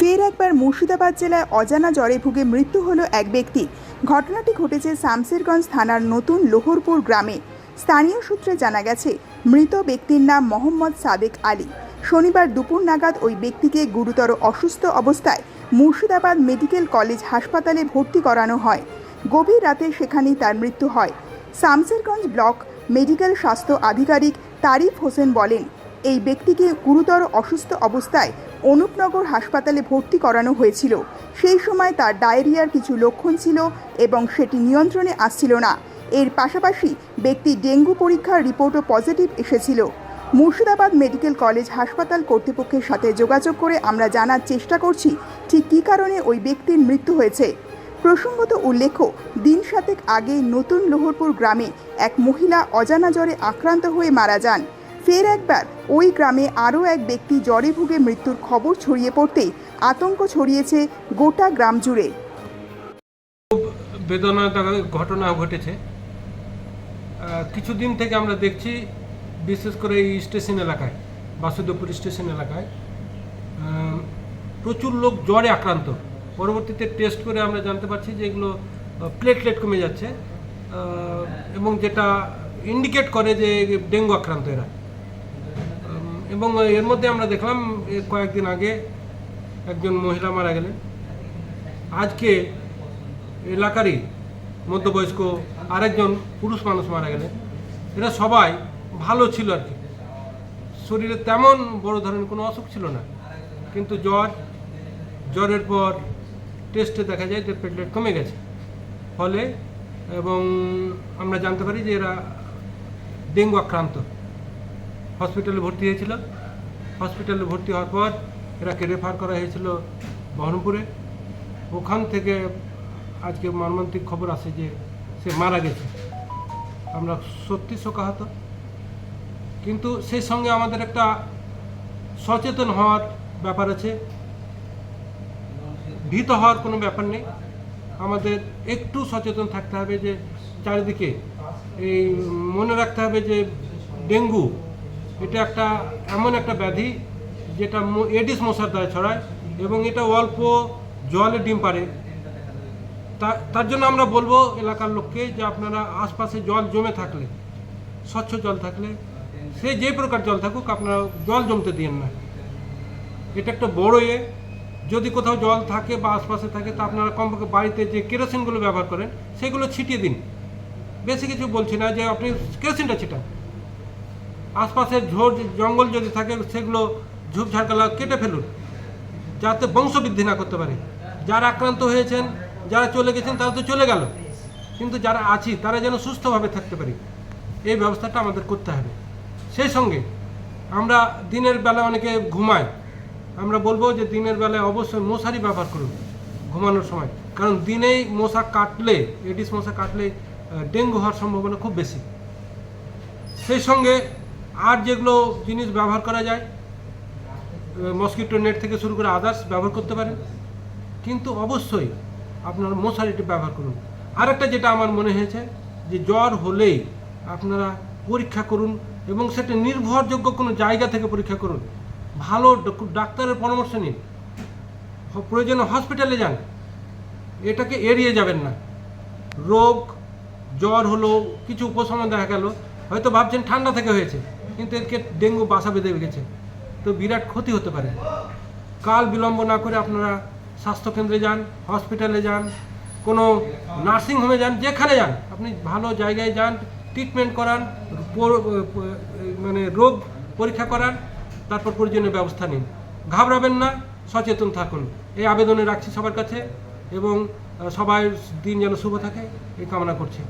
ফের একবার মুর্শিদাবাদ জেলায় অজানা জ্বরে ভুগে মৃত্যু হলো এক ব্যক্তি। ঘটনাটি ঘটেছে শামসেরগঞ্জ থানার নতুন লোহরপুর গ্রামে। স্থানীয় সূত্রে জানা গেছে, মৃত ব্যক্তির নাম মোহাম্মদ সাদেক আলী। শনিবার দুপুর নাগাদ ওই ব্যক্তিকে গুরুতর অসুস্থ অবস্থায় মুর্শিদাবাদ মেডিকেল কলেজ হাসপাতালে ভর্তি করানো হয়। গভীর রাতে সেখানেই তার মৃত্যু হয়। শামসেরগঞ্জ ব্লক মেডিকেল স্বাস্থ্য আধিকারিক তারিফ হোসেন বলেন, এই ব্যক্তিকে গুরুতর অসুস্থ অবস্থায় অনুপনগর হাসপাতালে ভর্তি করানো হয়েছিল। সেই সময় তার ডায়রিয়ার কিছু লক্ষণ ছিল এবং সেটি নিয়ন্ত্রণে আসছিল না। এর পাশাপাশি ব্যক্তি ডেঙ্গু পরীক্ষার রিপোর্টও পজিটিভ এসেছিল। মুর্শিদাবাদ মেডিকেল কলেজ হাসপাতাল কর্তৃপক্ষের সাথে যোগাযোগ করে আমরা জানার চেষ্টা করছি, ঠিক কী কারণে ওই ব্যক্তির মৃত্যু হয়েছে। প্রসঙ্গত উল্লেখ্য, দিন সাতেক আগে নতুন লোহরপুর গ্রামে এক মহিলা অজানা জ্বরে আক্রান্ত হয়ে মারা যান। ফের একবার ওই গ্রামে আরও এক ব্যক্তি জ্বরে ভুগে মৃত্যুর খবর ছড়িয়ে পড়তেই আতঙ্ক ছড়িয়েছে গোটা গ্রাম জুড়ে। বেদনাদায়ক ঘটনা ঘটেছে। কিছুদিন থেকে আমরা দেখছি, বিশেষ করে এই স্টেশন এলাকায়, বাসুদেবপুর স্টেশন এলাকায় প্রচুর লোক জ্বরে আক্রান্ত। পরবর্তীতে টেস্ট করে আমরা জানতে পারছি যে এগুলো প্লেটলেট কমে যাচ্ছে এবং যেটা ইন্ডিকেট করে যে ডেঙ্গু আক্রান্ত এরা। এবং এর মধ্যে আমরা দেখলাম কয়েকদিন আগে একজন মহিলা মারা গেলেন। আজকে এলাকারই মধ্যবয়স্ক আরেকজন পুরুষ মানুষ মারা গেলেন। এরা সবাই ভালো ছিল আর কি। শরীরে তেমন বড় ধরনের কোনো অসুখ ছিল না। কিন্তু জ্বর, জ্বরের পর টেস্টে দেখা যায় যে প্লেটলেট কমে গেছে। ফলে এবং আমরা জানতে পারি যে এরা ডেঙ্গু আক্রান্ত। হসপিটালে ভর্তি হয়েছিল। হসপিটালে ভর্তি হওয়ার পর এরাকে রেফার করা হয়েছিল বহরমপুরে। ওখান থেকে আজকে মর্মান্তিক খবর আসে যে সে মারা গেছে। আমরা সত্যি শোকাহত। কিন্তু সেই সঙ্গে আমাদের একটা সচেতন হওয়ার ব্যাপার আছে। ভীত হওয়ার কোনো ব্যাপার নেই। আমাদের একটু সচেতন থাকতে হবে যে চারিদিকে এই মনে রাখতে হবে যে ডেঙ্গু এটা একটা এমন একটা ব্যাধি যেটা এডিস মশার দ্বারা ছড়ায় এবং এটা অল্প জলে ডিম পারে তার জন্য আমরা বলব এলাকার লোককে যে আপনারা আশপাশে জল জমে থাকলে, স্বচ্ছ জল থাকলে, সে যে প্রকার জল থাকুক আপনারা জল জমতে দিন না। এটা একটা বড় এ যদি কোথাও জল থাকে বা আশপাশে থাকে, তা আপনারা কমপক্ষে বাড়িতে যে কেরোসিনগুলো ব্যবহার করেন, সেগুলো ছিটিয়ে দিন। বেশি কিছু বলছি না যে আপনি কেরোসিনটা ছিটান। আশপাশে ঝোড় জঙ্গল যদি থাকে, সেগুলো ঝুপঝাড়কালা কেটে ফেলুন, যাতে বংশবৃদ্ধি না করতে পারে। যারা আক্রান্ত হয়েছেন, যারা চলে গেছেন, তারা তো চলে গেল। কিন্তু যারা আছি, তারা যেন সুস্থভাবে থাকতে পারি। এই ব্যবস্থাটা আমাদের করতে হবে। সেই সঙ্গে আমরা দিনের বেলা অনেকে ঘুমাই আমরা বলব যে দিনের বেলায় অবশ্যই মশারি ব্যবহার করুন ঘুমানোর সময়। কারণ দিনেই মশা কাটলে, এডিস মশা কাটলে ডেঙ্গু হওয়ার সম্ভাবনা খুব বেশি। সেই সঙ্গে আর যেগুলো জিনিস ব্যবহার করা যায় মসকিটো নেট থেকে শুরু করে আদার্স ব্যবহার করতে পারেন। কিন্তু অবশ্যই আপনারা মশারিটি ব্যবহার করুন। আরেকটা যেটা আমার মনে হয়েছে যে জ্বর হলেই আপনারা পরীক্ষা করুন এবং সেটা নির্ভরযোগ্য কোনো জায়গা থেকে পরীক্ষা করুন। ভালো ডাক্তারের পরামর্শ নিন। প্রয়োজনে হসপিটালে যান। এটাকে এড়িয়ে যাবেন না। রোগ, জ্বর হলো, কিছু উপশম দেখা গেল, হয়তো ভাবছেন ঠান্ডা থেকে হয়েছে। কিন্তু এদেরকে ডেঙ্গু বাসা বেঁধে গেছে তো বিরাট ক্ষতি হতে পারে। কাল বিলম্ব না করে আপনারা স্বাস্থ্যকেন্দ্রে যান, হসপিটালে যান, কোনো নার্সিং হোমে যান, যেখানে যান, আপনি ভালো জায়গায় যান, ট্রিটমেন্ট করান মানে রোগ পরীক্ষা করান, তারপর প্রয়োজনীয় ব্যবস্থা নিন। ঘাবড়াবেন না, সচেতন থাকুন। এই আবেদনে রাখছি সবার কাছে এবং সবাই দিন যেন শুভ থাকে, এই কামনা করছি।